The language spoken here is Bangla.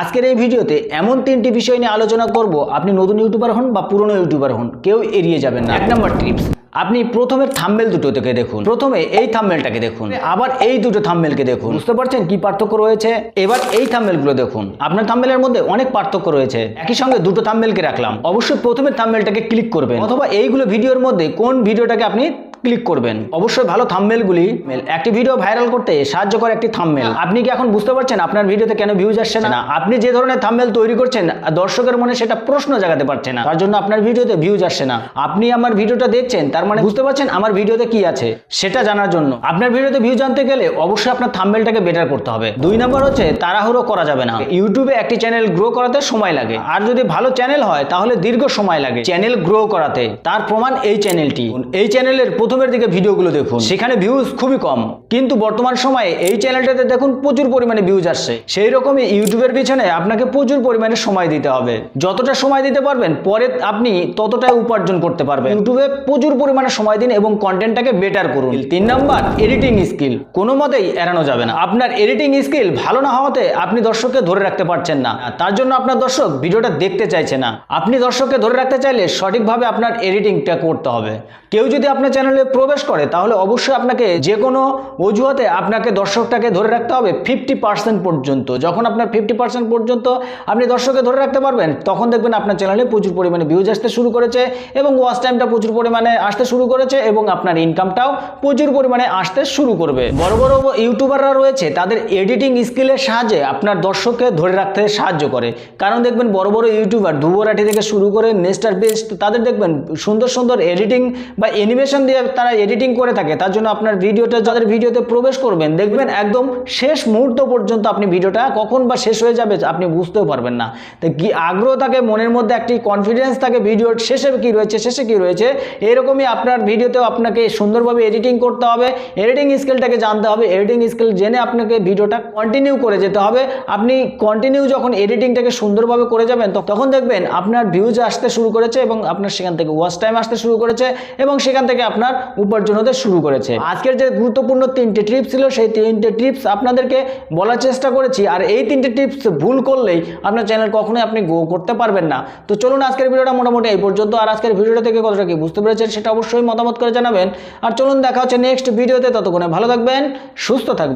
আজকের এই ভিডিওতে এমন তিনটি বিষয় নিয়ে আলোচনা করব। আপনি নতুন ইউটিউবার হন বা পুরনো ইউটিউবার হন কেউ এড়িয়ে যাবেন না। এক নম্বর টিপস। আপনি প্রথমে থাম্বেল দুটো থেকে দেখুন। প্রথমে এই থাম্বেলটাকে দেখুন। আবার এই দুটো থাম্বেলকে দেখুন। বুঝতে পারছেন কি পার্থক্য রয়েছে? এবার এই থাম্বেলগুলো দেখুন। আপনার থাম্বেলের মধ্যে অনেক পার্থক্য রয়েছে। একই সঙ্গে দুটো থাম্বেলকে রাখলাম। অবশ্যই প্রথমে থাম্বেলটাকে ক্লিক করবেন। অথবা এইগুলো ভিডিওর মধ্যে কোন ভিডিওটাকে আপনি ক্লিক করবেন। অবশ্যই ভালো থাম্বেলগুলি একটি ভিডিও ভাইরাল করতে সাহায্য করে একটি থাম্বেল আপনি কি এখন বুঝতে পারছেন আপনার ভিডিওতে কেন ভিউজ আসছে না? আপনি যে ধরনের থাম্বেল তৈরি করছেন দর্শকের মনে সেটা প্রশ্ন জাগাতে পারছে না। তার জন্য আপনার ভিডিওতে ভিউজ আসছে না। আপনি আমার ভিডিওটা দেখছেন তার মানে বুঝতে পারছেন আমার ভিডিওতে কি আছে সেটা জানার জন্য। আপনার ভিডিওতে ভিউ জানতে গেলে অবশ্যই আপনার থাম্বেলটাকে বেটার করতে হবে। দুই নম্বর হচ্ছে তাড়াহুড়ো করা যাবে না। ইউটিউবে একটি চ্যানেল গ্রো করাতে সময় লাগে। আর যদি ভালো চ্যানেল হয় তাহলে দীর্ঘ সময় লাগে। চ্যানেল গ্রো করাতে। তার প্রমাণ এই চ্যানেলটি এই চ্যানেলের প্রথমের দিকে ভিডিওগুলো দেখুন। সেখানে ভিউজ খুবই কম। কিন্তু বর্তমান সময়ে এই চ্যানেলটাতে দেখুন প্রচুর পরিমাণে ভিউজ আসছে। সেই রকমই ইউটিউবের পিছনে আপনাকে প্রচুর পরিমাণে সময় দিতে হবে। যতটা সময় দিতে পারবেন পরে আপনি ততটাই উপার্জন করতে পারবেন। ইউটিউবে প্রচুর পরিমাণে সময় দিন এবং কন্টেন্টটাকে বেটার করুন। তিন নাম্বার এডিটিং স্কিল কোনো মতেই এড়ানো যাবে না। আপনার এডিটিং স্কিল ভালো না হওয়াতে আপনি দর্শককে ধরে রাখতে পারছেন না। তার জন্য আপনার দর্শক ভিডিওটা দেখতে চাইছে না। আপনি দর্শককে ধরে রাখতে চাইলে সঠিকভাবে আপনার এডিটিংটা করতে হবে। কেউ যদি আপনার চ্যানেলে প্রবেশ করে, তাহলে অবশ্যই আপনাকে যে কোনো অজুহাতে আপনাকে দর্শকটাকে ধরে রাখতে হবে ফিফটি পার্সেন্ট পর্যন্ত। যখন আপনার ফিফটি পার্সেন্ট পর্যন্ত আপনি দর্শককে ধরে রাখতে পারবেন, তখন দেখবেন আপনার চ্যানেলে প্রচুর পরিমাণে ভিউজ আসতে শুরু করেছে এবং ওয়াচ টাইমটা প্রচুর পরিমাণে আসতে শুরু করেছে এবং আপনার ইনকামটাও প্রচুর পরিমাণে আসতে শুরু করবে। বড় বড় ইউটিউবাররা রয়েছে, তাদের এডিটিং স্কিলের সাহায্যে আপনার দর্শককে ধরে রাখতে সাহায্য করে। কারণ দেখবেন বড় বড় ইউটিউবার দুবরাটি থেকে শুরু করে নেস্টার বেস্ট তাদের দেখবেন সুন্দর সুন্দর এডিটিং বা অ্যানিমেশন দিয়ে তারা এডিটিং করে থাকে, তার জন্য আপনার ভিডিওটা যাদের ভিডিওতে প্রবেশ করবেন, দেখবেন একদম শেষ মুহূর্ত পর্যন্ত আপনি ভিডিওটা কখন বা শেষ হয়ে যাবে আপনি বুঝতেও পারবেন না। তো কি আগ্রহ থাকে, মনের মধ্যে একটি কনফিডেন্স থাকে ভিডিওর শেষে কি রয়েছে, শেষে কি রয়েছে, এরকমই আপনার ভিডিওতেও আপনাকে সুন্দরভাবে এডিটিং করতে হবে এডিটিং স্কিলটাকে জানতে হবে এডিটিং স্কিল জেনে আপনাকে ভিডিওটা কন্টিনিউ করে যেতে হবে। আপনি কন্টিনিউ যখন এডিটিংটাকে সুন্দরভাবে করে যাবেন তখন দেখবেন আপনার ভিউজ আসতে শুরু করেছে এবং আপনার সেখান থেকে ওয়াচ টাইম আসতে শুরু করেছে এবং সেখান থেকে আপনার উপার্জন হতে শুরু করেছে। আজকের যে গুরুত্বপূর্ণ তিনটে টিপস ছিল, সেই তিনটে টিপস আপনাদেরকে বলার চেষ্টা করেছি। আর এই তিনটে টিপস ভুল করলেই আপনার চ্যানেল কখনোই আপনি গ্রো করতে পারবেন না। তো চলুন আজকের ভিডিওটা মোটামুটি এই পর্যন্ত। আর আজকের ভিডিওটা থেকে কতটা কি বুঝতে পেরেছেন সেটা অবশ্যই মতামত করে জানাবেন। আর চলুন দেখা হচ্ছে নেক্সট ভিডিওতে। ততক্ষণে ভালো থাকবেন, সুস্থ থাকবেন।